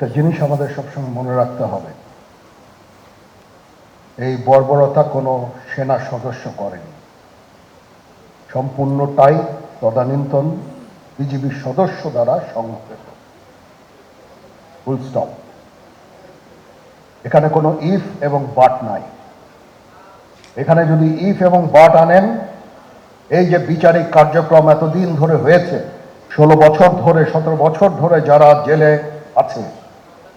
একটা জিনিস আমাদের সবসময় মনে রাখতে হবে। এই বর্বরতা কোনো সেনা সদস্য করেনি। সম্পূর্ণটাই তদানীন্তন বিজিবির সদস্য দ্বারা সংঘটিত। ফুল স্টপ এখানে কোনো ইফ এবং বাট নাই। এখানে যদি ইফ এবং বাট আনেন, এই যে বিচারিক কার্যক্রম এতদিন ধরে হয়েছে, ষোলো বছর ধরে, সতেরো বছর ধরে যারা জেলে আছে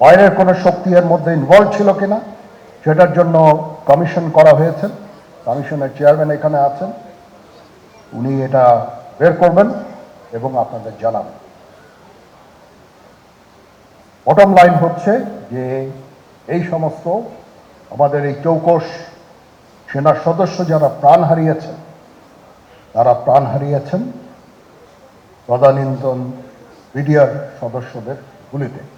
বাইরের কোনো শক্তি এর মধ্যে ইনভলভ ছিল কিনা, সেটার জন্য কমিশন করা হয়েছে। কমিশনের চেয়ারম্যান এখানে আছেন। উনি এটা বের করবেন এবং আপনাদের জানাবেন। বটম লাইন হচ্ছে যে এই সমস্ত আমাদের এই চৌকস সেনার সদস্য যারা প্রাণ হারিয়েছেন, তারা প্রাণ হারিয়েছেন। তদানীন্তন বিডিআর সদস্যদের গুলিতে।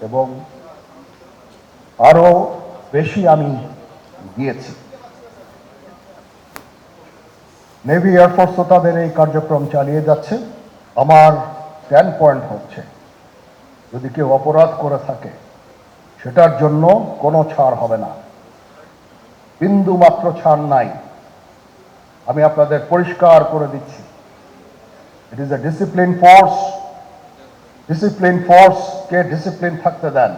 এবং আরও বেশি আমি দিয়েছি। নেভি এয়ারফোর্সও তাদের এই কার্যক্রম চালিয়ে যাচ্ছে। আমার স্ট্যান্ড পয়েন্ট হচ্ছে। যদি কেউ অপরাধ করে থাকে, সেটার জন্য কোনো ছাড় হবে না। বিন্দু মাত্র ছাড় নাই। আমি আপনাদের পরিষ্কার করে দিচ্ছি। It is a discipline force discipline ফোর্সকে discipline থাকতে দেন